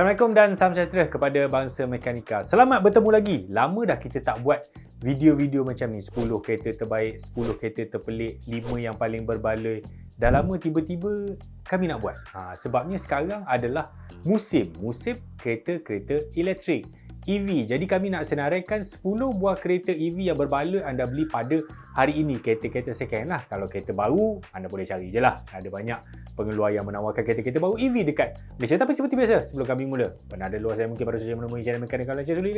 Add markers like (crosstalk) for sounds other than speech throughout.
Assalamualaikum dan salam sejahtera kepada bangsa mekanika. Selamat bertemu lagi. Lama dah kita tak buat video-video macam ni. 10 kereta terbaik, 10 kereta terpelik, 5 yang paling berbaloi. Dah lama tiba-tiba kami nak buat. Ha, sebabnya sekarang adalah musim. Musim kereta-kereta elektrik. EV. Jadi kami nak senaraikan 10 buah kereta EV yang berbaloi anda beli pada hari ini. Kereta-kereta second lah. Kalau kereta baru, anda boleh cari je lah. Ada banyak pengeluar yang menawarkan kereta-kereta baru EV dekat Malaysia. Tapi seperti biasa, sebelum kami mula, pernah ada luar saya mungkin baru saja menemui channel mekanik kalau saya sulit,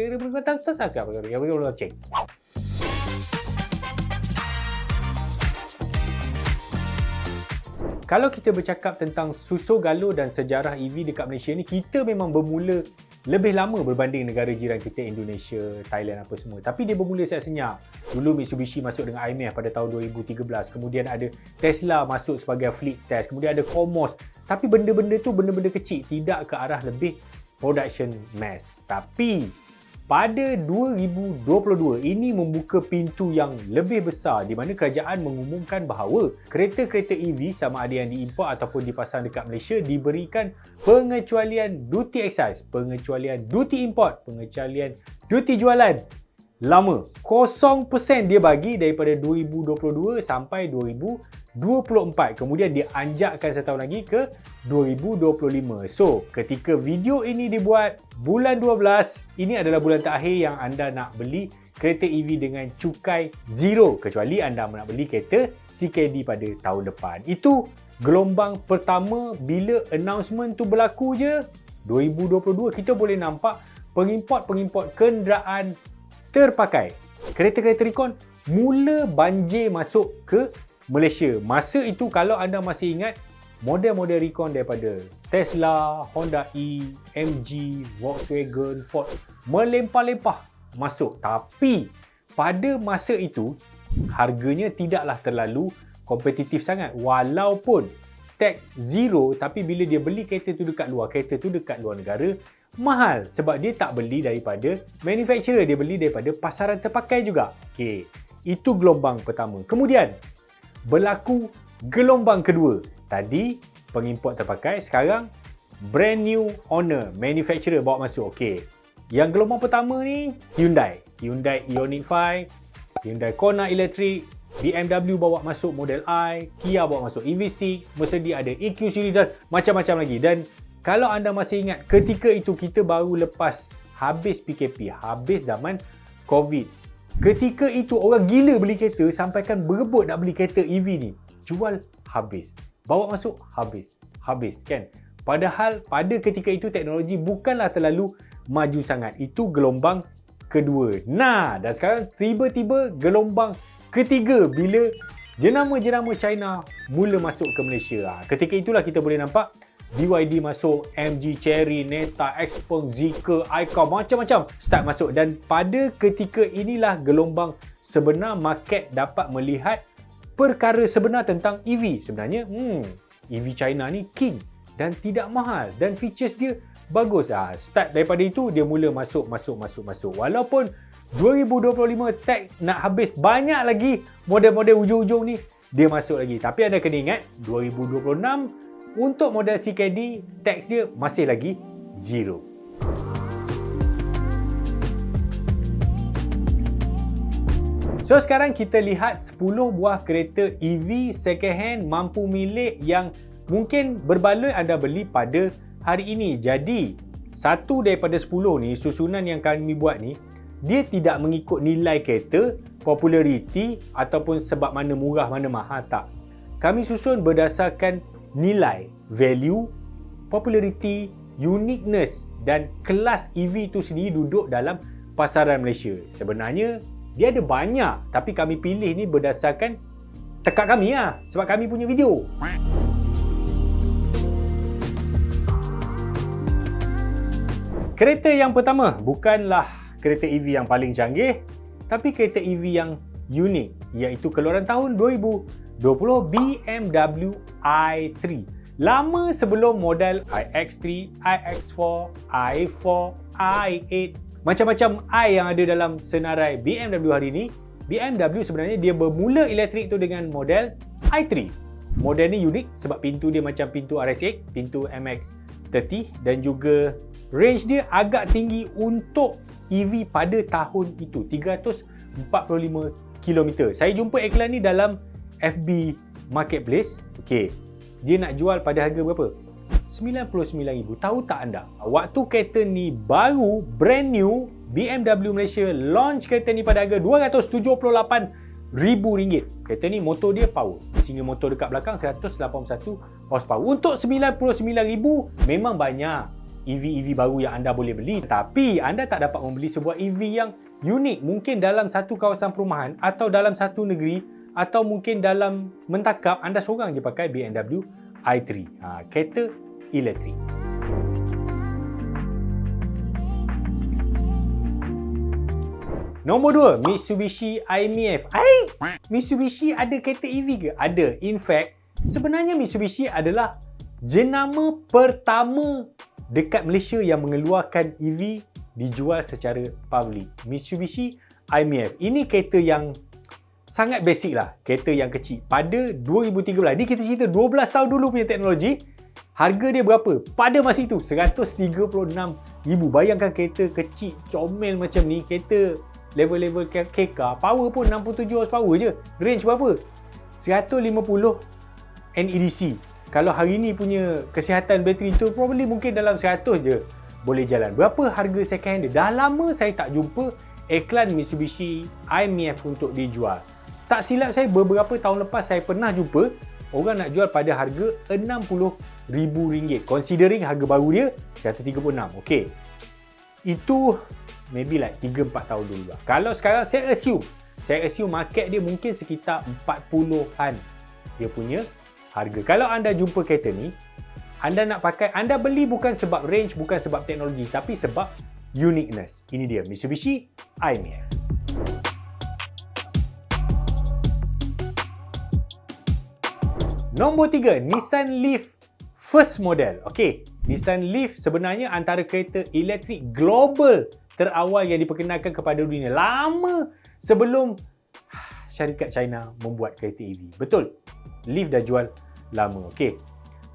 subscribe, cek. Kalau kita bercakap tentang susu galo dan sejarah EV dekat Malaysia ni, kita memang bermula lebih lama berbanding negara jiran kita Indonesia, Thailand apa semua. Tapi dia bermula senyap. Dulu Mitsubishi masuk dengan IMF pada tahun 2013. Kemudian ada Tesla masuk sebagai fleet test. Kemudian ada Comos. Tapi benda-benda tu benda-benda kecil. Tidak ke arah lebih production mass. Tapi pada 2022 ini membuka pintu yang lebih besar di mana kerajaan mengumumkan bahawa kereta-kereta EV sama ada yang diimport ataupun dipasang dekat Malaysia diberikan pengecualian duty excise, pengecualian duty import, pengecualian duty jualan lama. 0% dia bagi daripada 2022 sampai 2024. Kemudian dia anjakkan setahun lagi ke 2025. So, ketika video ini dibuat bulan 12, ini adalah bulan terakhir yang anda nak beli kereta EV dengan cukai zero kecuali anda nak beli kereta CKD pada tahun depan. Itu gelombang pertama bila announcement tu berlaku je 2022 kita boleh nampak pengimport-pengimport kenderaan terpakai. Kereta-kereta Recon mula banjir masuk ke Malaysia. Masa itu kalau anda masih ingat model-model Recon daripada Tesla, Honda E, MG, Volkswagen, Ford melempah-lempah masuk. Tapi pada masa itu harganya tidaklah terlalu kompetitif sangat walaupun tag zero tapi bila dia beli kereta tu dekat luar, kereta tu dekat luar negara mahal sebab dia tak beli daripada manufacturer dia beli daripada pasaran terpakai juga okey itu gelombang pertama kemudian berlaku gelombang kedua. Tadi pengimport terpakai sekarang brand new owner manufacturer bawa masuk. Okey yang gelombang pertama ni Hyundai. Hyundai Ioniq 5 Hyundai Kona Electric BMW bawa masuk model i Kia bawa masuk EV6 Mercedes ada EQ series dan macam-macam lagi. Dan kalau anda masih ingat, ketika itu kita baru lepas habis PKP, habis zaman COVID. Ketika itu orang gila beli kereta sampaikan berebut nak beli kereta EV ni. Jual habis. Bawa masuk habis. Habis kan? Padahal pada ketika itu teknologi bukanlah terlalu maju sangat. Itu gelombang kedua. Nah, dan sekarang tiba-tiba gelombang ketiga bila jenama-jenama China mula masuk ke Malaysia. Ha, ketika itulah kita boleh nampak BYD masuk, MG Cherry, Neta, Xpeng, Zeekr, iCar, macam-macam start masuk dan pada ketika inilah gelombang sebenar market dapat melihat perkara sebenar tentang EV. Sebenarnya, hmm, EV China ni king dan tidak mahal dan features dia bagus. Ah, start daripada itu dia mula masuk, masuk, masuk, masuk. Walaupun 2025 tag nak habis banyak lagi model-model ujung-ujung ni dia masuk lagi. Tapi anda kena ingat 2026 untuk model CKD, tax dia masih lagi zero. So sekarang kita lihat 10 buah kereta EV second hand mampu milik yang mungkin berbaloi anda beli pada hari ini. Jadi, satu daripada 10 ni susunan yang kami buat ni dia tidak mengikut nilai kereta, populariti ataupun sebab mana murah mana mahal tak. Kami susun berdasarkan nilai, value, popularity, uniqueness dan kelas EV itu sendiri duduk dalam pasaran Malaysia. Sebenarnya dia ada banyak tapi kami pilih ni berdasarkan tekak kami lah sebab kami punya video. Kereta yang pertama bukanlah kereta EV yang paling canggih tapi kereta EV yang unik iaitu keluaran tahun 2000 20 BMW i3. Lama sebelum model iX3, iX4, i4, i8, macam-macam i yang ada dalam senarai BMW hari ini, BMW sebenarnya dia bermula elektrik tu dengan model i3. Model ni unik sebab pintu dia macam pintu RS8, pintu MX30 dan juga range dia agak tinggi untuk EV pada tahun itu 345 km. Saya jumpa iklan ni dalam FB Marketplace. Okey. Dia nak jual pada harga berapa? 99,000. Tahu tak anda? Waktu kereta ni baru brand new BMW Malaysia launch kereta ni pada harga RM278,000. Kereta ni motor dia power. Sehingga motor dekat belakang 181 horsepower. Untuk RM99,000 memang banyak EV-EV baru yang anda boleh beli tapi anda tak dapat membeli sebuah EV yang unik mungkin dalam satu kawasan perumahan atau dalam satu negeri atau mungkin dalam mentakap anda seorang je pakai BMW i3 ha, kereta elektrik Nombor dua, Mitsubishi IMF. Hai, Mitsubishi ada kereta EV ke? Ada. In fact, sebenarnya Mitsubishi adalah jenama pertama dekat Malaysia yang mengeluarkan EV dijual secara public. Mitsubishi IMF. Ini kereta yang sangat basic lah. Kereta yang kecil. Pada 2013, ni kita cerita 12 tahun dulu punya teknologi. Harga dia berapa? Pada masa itu, RM136,000. Bayangkan kereta kecil, comel macam ni. Kereta level-level KK. Power pun 67 horsepower je. Range berapa? 150 NEDC kalau hari ni punya kesihatan bateri tu probably mungkin dalam 100 je boleh jalan. Berapa harga second hand dia? Dah lama saya tak jumpa iklan Mitsubishi IMF untuk dijual. Tak silap saya beberapa tahun lepas saya pernah jumpa orang nak jual pada harga RM60,000 considering harga baru dia 136. Okey. Itu maybe like 3-4 tahun dulu lah. Kalau sekarang saya assume saya assume market dia mungkin sekitar 40-an dia punya harga. Kalau anda jumpa kereta ni, anda nak pakai, anda beli bukan sebab range, bukan sebab teknologi, tapi sebab uniqueness. Ini dia Mitsubishi IMF. Nombor tiga, Nissan Leaf first model. Okey, Nissan Leaf sebenarnya antara kereta elektrik global terawal yang diperkenalkan kepada dunia. Lama sebelum syarikat China membuat kereta EV. Betul. Leaf dah jual lama. Okey.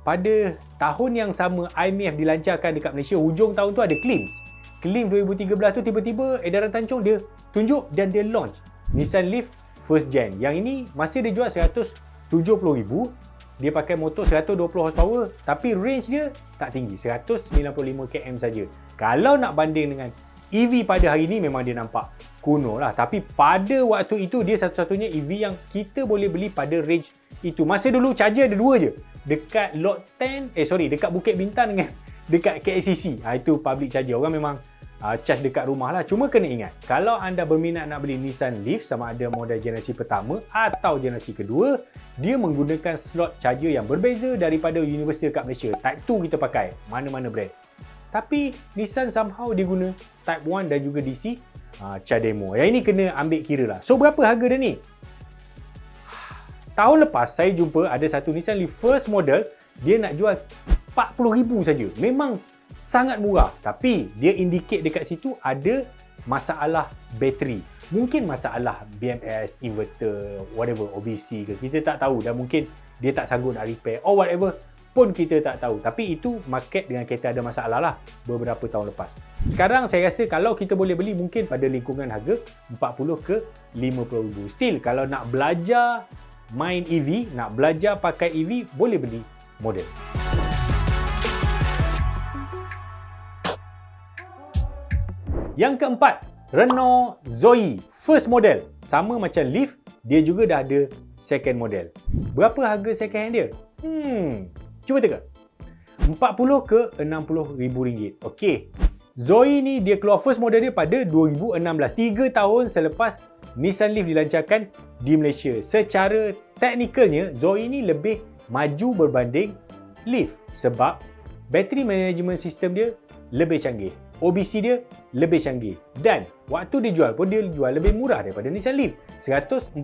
Pada tahun yang sama IMF dilancarkan dekat Malaysia, hujung tahun tu ada claims. Claim 2013 tu tiba-tiba edaran tancung dia tunjuk dan dia launch Nissan Leaf first gen. Yang ini masih dia jual 170,000. Dia pakai motor 120 horsepower tapi range dia tak tinggi, 195 km saja. Kalau nak banding dengan EV pada hari ini memang dia nampak kuno lah. Tapi pada waktu itu dia satu-satunya EV yang kita boleh beli pada range itu. Masa dulu charger ada dua je. Dekat Lot 10, eh sorry, dekat Bukit Bintang dengan (laughs) dekat KLCC. Ha, itu public charger. Orang memang uh, charge dekat rumah lah. Cuma kena ingat, kalau anda berminat nak beli Nissan Leaf sama ada model generasi pertama atau generasi kedua, dia menggunakan slot charger yang berbeza daripada universal kat Malaysia. Type 2 kita pakai, mana-mana brand. Tapi Nissan somehow dia guna Type 1 dan juga DC uh, CHAdeMO. Yang ini kena ambil kira lah. So berapa harga dia ni? Tahun lepas saya jumpa ada satu Nissan Leaf first model dia nak jual 40,000 saja. Memang sangat murah tapi dia indicate dekat situ ada masalah bateri. Mungkin masalah BMS, inverter, whatever, OBC ke. Kita tak tahu dan mungkin dia tak sanggup nak repair or whatever pun kita tak tahu. Tapi itu market dengan kereta ada masalah lah beberapa tahun lepas. Sekarang saya rasa kalau kita boleh beli mungkin pada lingkungan harga 40 ke 50 ribu. Still kalau nak belajar main EV, nak belajar pakai EV, boleh beli model. Yang keempat, Renault Zoe First model. Sama macam Leaf, dia juga dah ada second model. Berapa harga second hand dia? Hmm, cuba tengok. 40 ke 60 ribu ringgit. Okey. Zoe ni dia keluar first model dia pada 2016. 3 tahun selepas Nissan Leaf dilancarkan di Malaysia. Secara teknikalnya, Zoe ini lebih maju berbanding Leaf sebab battery management system dia lebih canggih. OBC dia lebih canggih. Dan waktu dia jual pun dia jual lebih murah daripada Nissan Leaf. 146,000.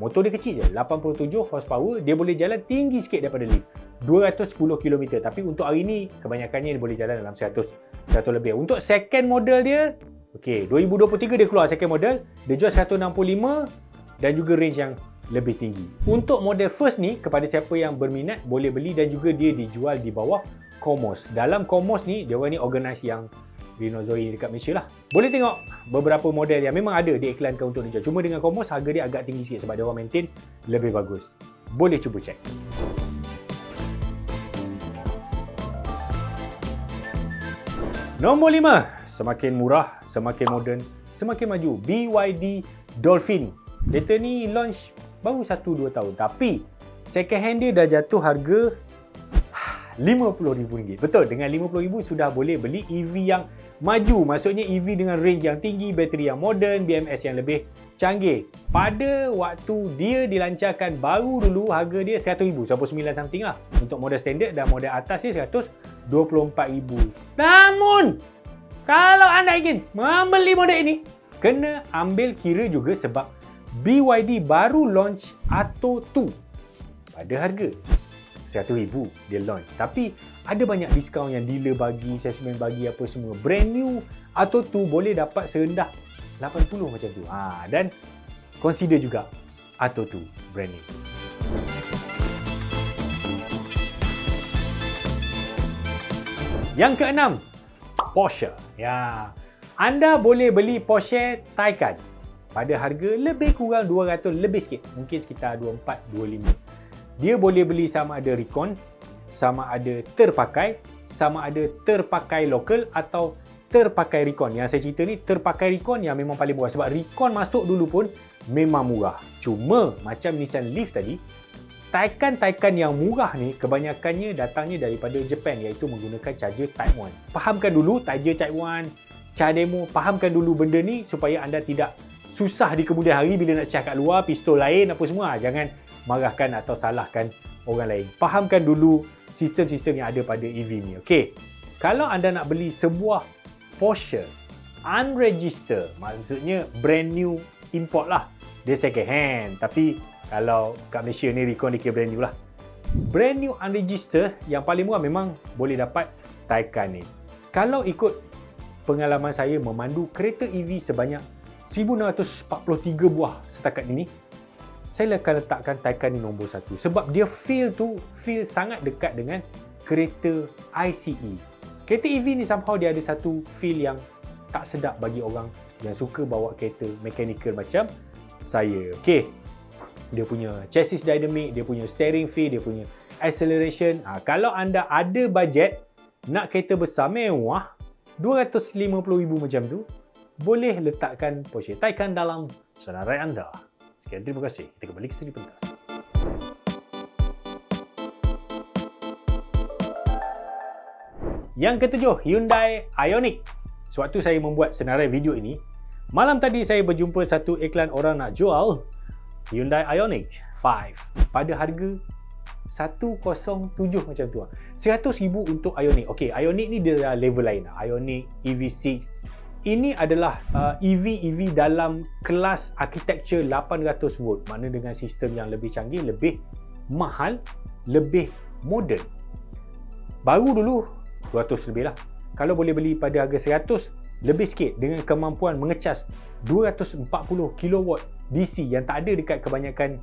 Motor dia kecil je, 87 horsepower. Dia boleh jalan tinggi sikit daripada Leaf. 210 km. Tapi untuk hari ini, kebanyakannya dia boleh jalan dalam 100, 100 lebih. Untuk second model dia, Okey, 2023 dia keluar second model, dia jual 165 dan juga range yang lebih tinggi. Untuk model first ni, kepada siapa yang berminat boleh beli dan juga dia dijual di bawah Comos. Dalam Comos ni, dia ni organize yang Zoe dekat Malaysia lah. Boleh tengok beberapa model yang memang ada diiklankan untuk dijual. Cuma dengan Comos, harga dia agak tinggi sikit sebab dia orang maintain lebih bagus. Boleh cuba check. Nombor 5. Semakin murah, semakin moden, semakin maju. BYD Dolphin. Kereta ni launch baru 1-2 tahun. Tapi second hand dia dah jatuh harga RM50,000. Betul, dengan RM50,000 sudah boleh beli EV yang maju. Maksudnya EV dengan range yang tinggi, bateri yang moden, BMS yang lebih canggih. Pada waktu dia dilancarkan baru dulu harga dia RM100,000. 99 something lah. Untuk model standard dan model atas dia RM124,000. Namun, kalau anda ingin membeli model ini, kena ambil kira juga sebab BYD baru launch Atto 2 pada harga RM100,000 dia launch. Tapi ada banyak diskaun yang dealer bagi, salesman bagi apa semua. Brand new Atto 2 boleh dapat serendah 80 macam tu. Ha, dan consider juga Atto 2 brand new. Yang keenam, Porsche. Ya. Anda boleh beli Porsche Taycan pada harga lebih kurang 200 lebih sikit. Mungkin sekitar 24 25. Dia boleh beli sama ada Recon, sama ada terpakai, sama ada terpakai lokal atau terpakai Recon. Yang saya cerita ni terpakai Recon yang memang paling murah sebab Recon masuk dulu pun memang murah. Cuma macam Nissan Leaf tadi, Taycan-Taycan yang murah ni kebanyakannya datangnya daripada Japan iaitu menggunakan charger Type 1. Fahamkan dulu charger Type 1, charge demo, fahamkan dulu benda ni supaya anda tidak susah di kemudian hari bila nak charge kat luar, pistol lain apa semua. Jangan marahkan atau salahkan orang lain. Fahamkan dulu sistem-sistem yang ada pada EV ni. Okey. Kalau anda nak beli sebuah Porsche unregistered, maksudnya brand new import lah. Dia second hand. Tapi kalau kat Malaysia ni Recon dikira brand new lah. Brand new unregistered yang paling murah memang boleh dapat Taycan ni. Kalau ikut pengalaman saya memandu kereta EV sebanyak 1643 buah setakat ini, saya akan letakkan Taycan ni nombor satu. Sebab dia feel tu feel sangat dekat dengan kereta ICE. Kereta EV ni somehow dia ada satu feel yang tak sedap bagi orang yang suka bawa kereta mechanical macam saya. Okay, dia punya chassis dynamic, dia punya steering feel, dia punya acceleration. Ha, kalau anda ada bajet nak kereta besar mewah, 250,000 macam tu, boleh letakkan Porsche Taycan dalam senarai anda. Sekian terima kasih. Kita kembali ke sini pentas. Yang ketujuh, Hyundai Ioniq. Sewaktu saya membuat senarai video ini, malam tadi saya berjumpa satu iklan orang nak jual Hyundai Ioniq 5 pada harga 107 macam tu. 100,000 untuk Ioniq. Okey, Ioniq ni dia level lain. Ioniq EV6 ini adalah uh, EV EV dalam kelas architecture 800 volt. Mana dengan sistem yang lebih canggih, lebih mahal, lebih moden. Baru dulu 200 lebih lah. Kalau boleh beli pada harga 100, lebih sikit dengan kemampuan mengecas 240 kW DC yang tak ada dekat kebanyakan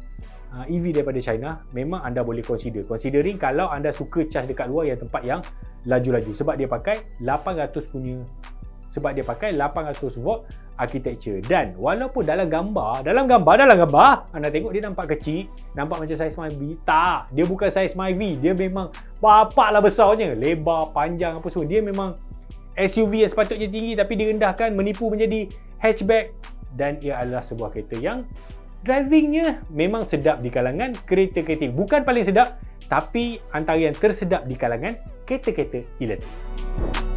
uh, EV daripada China memang anda boleh consider considering kalau anda suka charge dekat luar yang tempat yang laju-laju sebab dia pakai 800 punya sebab dia pakai 800 volt architecture. Dan walaupun dalam gambar dalam gambar dalam gambar anda tengok dia nampak kecil nampak macam saiz Myvi tak dia bukan saiz Myvi dia memang bapaklah besarnya. Lebar panjang apa semua. Dia memang SUV yang sepatutnya tinggi tapi direndahkan menipu menjadi hatchback. Dan ia adalah sebuah kereta yang drivingnya memang sedap di kalangan kereta-kereta. Bukan paling sedap tapi antara yang tersedap di kalangan kereta-kereta elektrik.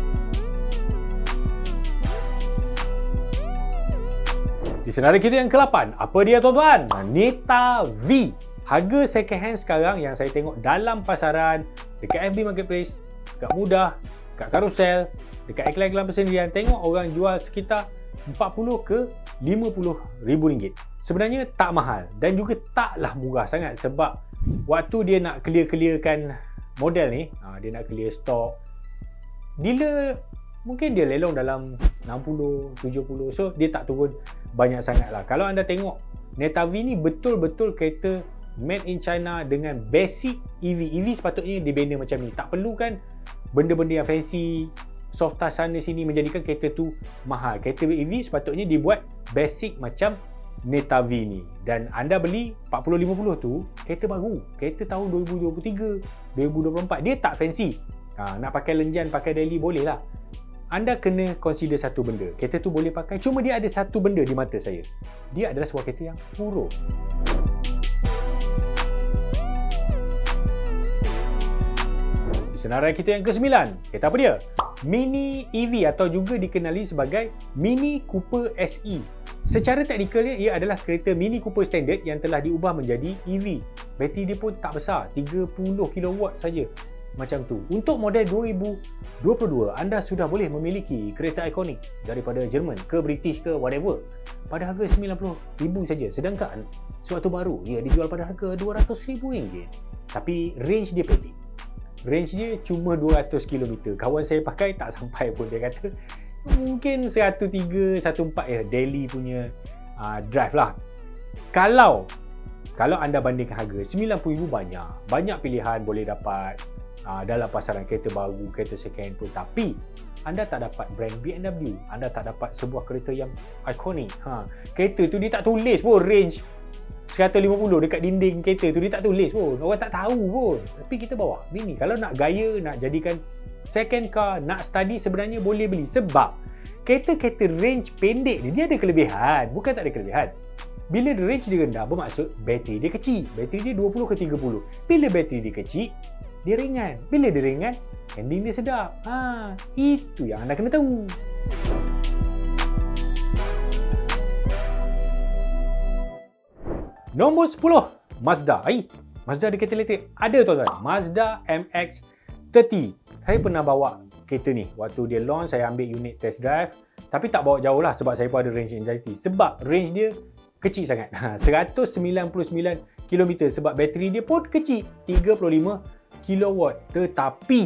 Di senarai kita yang ke-8, apa dia tuan-tuan? Neta V. Harga second hand sekarang yang saya tengok dalam pasaran, dekat FB Marketplace, dekat Mudah, dekat Carousel, dekat iklan-iklan persendirian tengok orang jual sekitar 40 ke 50 ribu ringgit. Sebenarnya tak mahal dan juga taklah murah sangat sebab waktu dia nak clear-clearkan model ni, ha, dia nak clear stok, dealer mungkin dia lelong dalam 60, 70 so dia tak turun banyak sangat lah. Kalau anda tengok Neta V ni betul-betul kereta made in China dengan basic EV. EV sepatutnya dibina macam ni. Tak perlu kan benda-benda yang fancy, soft touch sana sini menjadikan kereta tu mahal. Kereta EV sepatutnya dibuat basic macam Netavi ni. Dan anda beli 4050 tu kereta baru. Kereta tahun 2023, 2024. Dia tak fancy. Ha, nak pakai lenjan, pakai daily boleh lah. Anda kena consider satu benda. Kereta tu boleh pakai. Cuma dia ada satu benda di mata saya. Dia adalah sebuah kereta yang huruf. Senarai kita yang ke-9. Kereta apa dia? Mini EV atau juga dikenali sebagai Mini Cooper SE. Secara teknikalnya ia adalah kereta Mini Cooper standard yang telah diubah menjadi EV. Bateri dia pun tak besar, 30 kW saja. Macam tu. Untuk model 2022, anda sudah boleh memiliki kereta ikonik daripada Jerman ke British ke whatever pada harga RM90,000 saja. Sedangkan suatu baru ia dijual pada harga RM200,000. Tapi range dia pendek range dia cuma 200 km kawan saya pakai tak sampai pun dia kata mungkin 103 14 ya daily punya uh, drive lah kalau kalau anda bandingkan harga 90000 banyak banyak pilihan boleh dapat uh, dalam pasaran kereta baru kereta second pun. Tapi anda tak dapat brand BMW anda tak dapat sebuah kereta yang ikonik ha. Kereta tu dia tak tulis pun. Range 150 dekat dinding kereta tu dia tak tulis pun. Orang tak tahu pun. Tapi kita bawa. Mini kalau nak gaya nak jadikan second car nak study sebenarnya boleh beli. Sebab kereta-kereta range pendek ni dia ada kelebihan. Bukan tak ada kelebihan. Bila range dia rendah bermaksud bateri dia kecil. Bateri dia 20 ke 30 bila bateri dia kecil dia ringan bila dia ringan handling dia sedap ha, itu yang anda kena tahu Nombor 10, Mazda. Ai, Mazda ada kereta elektrik. Ada tuan-tuan. Mazda MX-30. Saya pernah bawa kereta ni. Waktu dia launch, saya ambil unit test drive. Tapi tak bawa jauh lah sebab saya pun ada range anxiety. Sebab range dia kecil sangat. (laughs) 199 km sebab bateri dia pun kecil. 35 kW. Tetapi,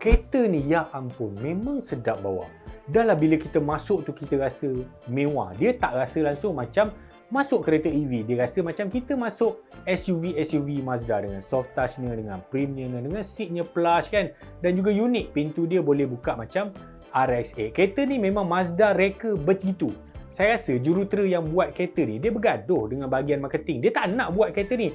kereta ni ya ampun, memang sedap bawa. Dah lah bila kita masuk tu kita rasa mewah. Dia tak rasa langsung macam masuk kereta EV dia rasa macam kita masuk SUV SUV Mazda dengan soft touchnya dengan premium dengan seatnya plush kan dan juga unik pintu dia boleh buka macam RX-8 kereta ni memang Mazda reka begitu saya rasa jurutera yang buat kereta ni dia bergaduh dengan bahagian marketing. Dia tak nak buat kereta ni.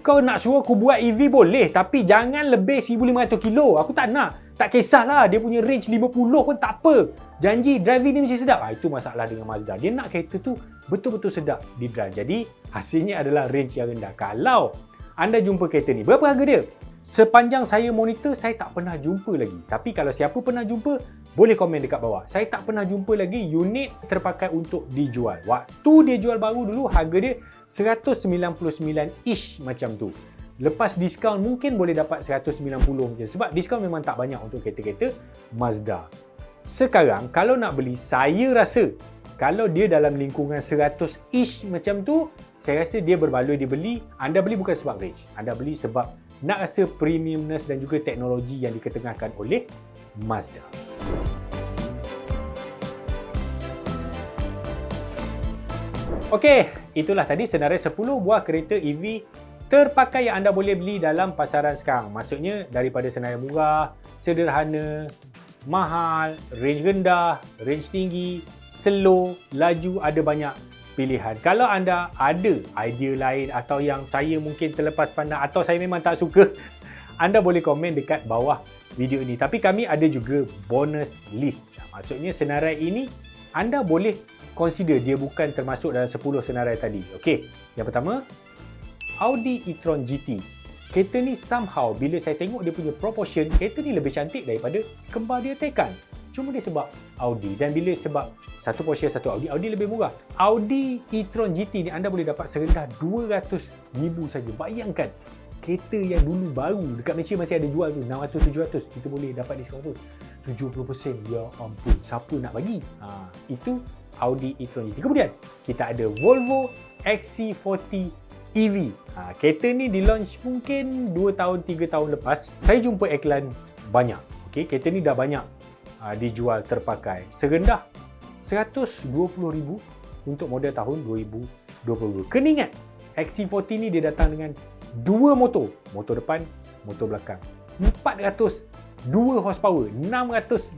Kau nak suruh aku buat EV boleh tapi jangan lebih 1500 kilo. Aku tak nak. Tak kisahlah dia punya range 50 pun tak apa. Janji driving ni mesti sedap. Ha, itu masalah dengan Mazda. Dia nak kereta tu betul-betul sedap di drive. Jadi hasilnya adalah range yang rendah. Kalau anda jumpa kereta ni berapa harga dia? Sepanjang saya monitor, saya tak pernah jumpa lagi. Tapi kalau siapa pernah jumpa, boleh komen dekat bawah. Saya tak pernah jumpa lagi unit terpakai untuk dijual. Waktu dia jual baru dulu, harga dia 199-ish macam tu. Lepas diskaun mungkin boleh dapat 190 macam Sebab diskaun memang tak banyak untuk kereta-kereta Mazda. Sekarang, kalau nak beli, saya rasa kalau dia dalam lingkungan 100-ish macam tu, saya rasa dia berbaloi dibeli. Anda beli bukan sebab range. Anda beli sebab nak rasa premiumness dan juga teknologi yang diketengahkan oleh Mazda. Okey, itulah tadi senarai 10 buah kereta EV terpakai yang anda boleh beli dalam pasaran sekarang. Maksudnya daripada senarai murah, sederhana, mahal, range rendah, range tinggi, slow, laju, ada banyak pilihan. Kalau anda ada idea lain atau yang saya mungkin terlepas pandang atau saya memang tak suka, (laughs) anda boleh komen dekat bawah video ini. Tapi kami ada juga bonus list. Maksudnya senarai ini anda boleh consider dia bukan termasuk dalam 10 senarai tadi. Okey, yang pertama Audi e-tron GT. Kereta ni somehow bila saya tengok dia punya proportion, kereta ni lebih cantik daripada kembar dia Taycan. Cuma dia sebab Audi dan bila sebab satu Porsche satu Audi, Audi lebih murah. Audi e-tron GT ni anda boleh dapat serendah 200,000 saja. Bayangkan kereta yang dulu baru dekat Malaysia masih ada jual tu 600 700 kita boleh dapat diskaun tu 70% ya ampun siapa nak bagi? Ha, itu Audi e-tron GT kemudian kita ada Volvo XC40 EV ha, kereta ni di launch mungkin 2 tahun 3 tahun lepas. Saya jumpa iklan banyak okay, kereta ni dah banyak uh, dijual terpakai. Serendah 120,000 untuk model tahun 2022. Kena ingat, XC40 ni dia datang dengan dua motor, motor depan, motor belakang. 400 2 horsepower, 660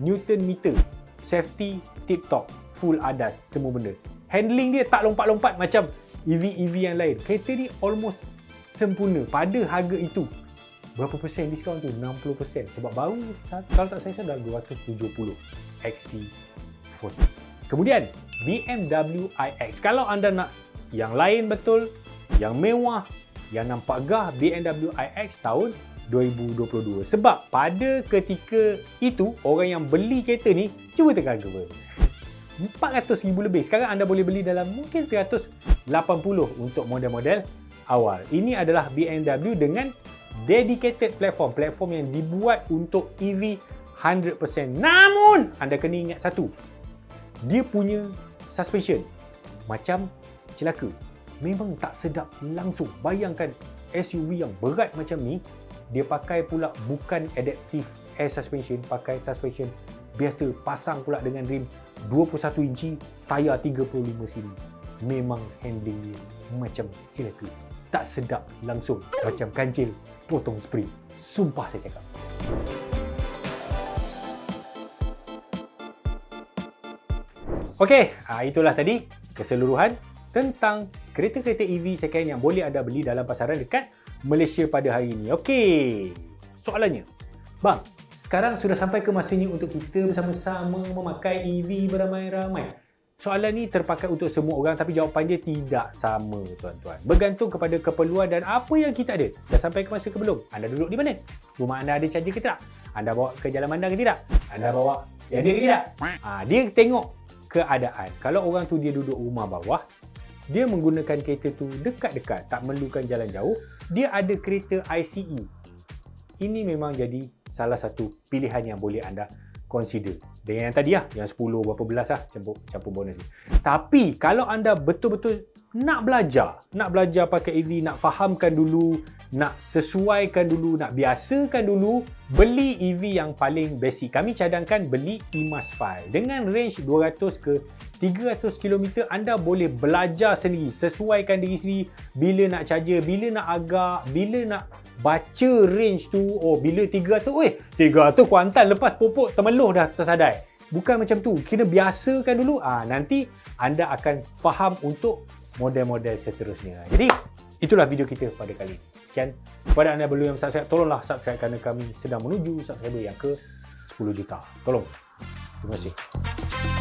Newton meter. Safety tip top, full ADAS, semua benda. Handling dia tak lompat-lompat macam EV-EV yang lain. Kereta ni almost sempurna pada harga itu. Berapa persen diskaun tu? 60%. Sebab baru, kalau tak saya dah 270 XC40. Kemudian, BMW iX. Kalau anda nak yang lain betul, yang mewah, yang nampak gah, BMW iX tahun 2022. Sebab pada ketika itu, orang yang beli kereta ni, cuba tekan ke 400 ribu lebih. Sekarang anda boleh beli dalam mungkin 180 untuk model-model awal. Ini adalah BMW dengan dedicated platform. Platform yang dibuat untuk EV 100%. Namun, anda kena ingat satu. Dia punya suspension macam celaka. Memang tak sedap langsung. Bayangkan SUV yang berat macam ni, dia pakai pula bukan adaptive air suspension, pakai suspension biasa pasang pula dengan rim 21 inci, tayar 35 sini. Memang handling dia macam celaka. Tak sedap langsung macam kancil potong spring. Sumpah saya cakap. Okey, ah, itulah tadi keseluruhan tentang kereta-kereta EV second yang boleh anda beli dalam pasaran dekat Malaysia pada hari ini. Okey, soalannya. Bang, sekarang sudah sampai ke masanya untuk kita bersama-sama memakai EV beramai-ramai. Soalan ni terpakai untuk semua orang tapi jawapan dia tidak sama tuan-tuan. Bergantung kepada keperluan dan apa yang kita ada. Dah sampai ke masa ke belum? Anda duduk di mana? Rumah anda ada charger ke tidak? Anda bawa ke jalan mandang ke tidak? Anda bawa yang dia ke tidak? Ha, dia tengok keadaan. Kalau orang tu dia duduk rumah bawah, dia menggunakan kereta tu dekat-dekat, tak memerlukan jalan jauh, dia ada kereta ICE. Ini memang jadi salah satu pilihan yang boleh anda consider. Dengan yang tadi lah, yang 10 berapa belas lah campur, campur bonus ni. Tapi kalau anda betul-betul nak belajar, nak belajar pakai EV, nak fahamkan dulu, nak sesuaikan dulu, nak biasakan dulu, beli EV yang paling basic. Kami cadangkan beli EMAS File. Dengan range 200 ke 300 km, anda boleh belajar sendiri, sesuaikan diri sendiri. Bila nak charger, bila nak agak, bila nak baca range tu oh bila 300 weh 300 kuantan lepas popok termeluh dah tersadai. Bukan macam tu. Kena biasakan dulu. Ah nanti anda akan faham untuk model-model seterusnya. Jadi itulah video kita pada kali ini. Sekian. Kepada anda belum yang subscribe tolonglah subscribe kerana kami sedang menuju subscriber yang ke 10 juta. Tolong. Terima kasih